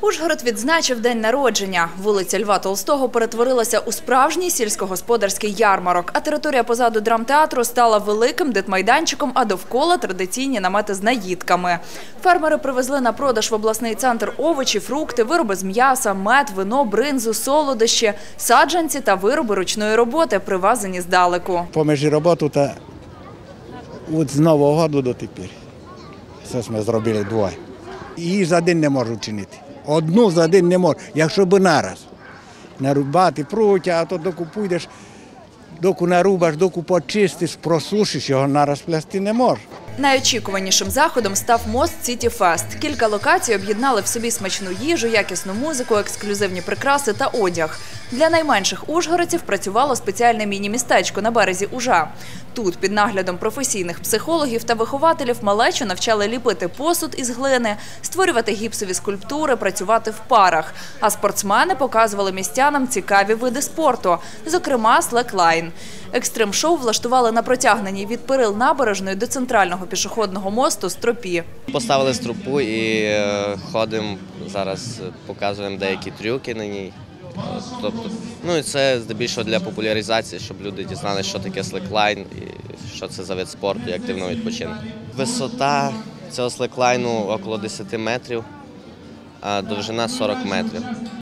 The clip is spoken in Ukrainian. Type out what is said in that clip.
Ужгород відзначив день народження. Вулиця Льва Толстого перетворилася у справжній сільськогосподарський ярмарок, а територія позаду драмтеатру стала великим дитмайданчиком, а довкола традиційні намети з наїдками. Фермери привезли на продаж в обласний центр овочі, фрукти, вироби з м'яса, мед, вино, бринзу, солодощі, саджанці та вироби ручної роботи, привезені здалеку. Поміж роботу та от з Нового року до тепер. Це ми зробили двоє. Її за день не можу чинити. Одну за день не можу, якщо б нараз. Нарубати прутя, а то доку пойдеш, доку нарубаш, доку почистиш, просушиш, його нараз плести не можеш. Найочікуванішим заходом став Мост Сіті Фест. Кілька локацій об'єднали в собі смачну їжу, якісну музику, ексклюзивні прикраси та одяг. Для найменших ужгородців працювало спеціальне міні-містечко на березі Ужа. Тут під наглядом професійних психологів та вихователів малечу навчали ліпити посуд із глини, створювати гіпсові скульптури, працювати в парах. А спортсмени показували містянам цікаві види спорту, зокрема слеклайн. Екстрим-шоу влаштували на протягненні від перил набережної до центрального пішохідного мосту Стропі. Поставили струпу і е, ходимо зараз, показуємо деякі трюки на ній. Тобто, ну і це здебільшого для популяризації, щоб люди дізналися, що таке слеклайн і що це за вид спорту і активного відпочинку. Висота цього слеклайну около 10 метрів, а довжина 40 метрів.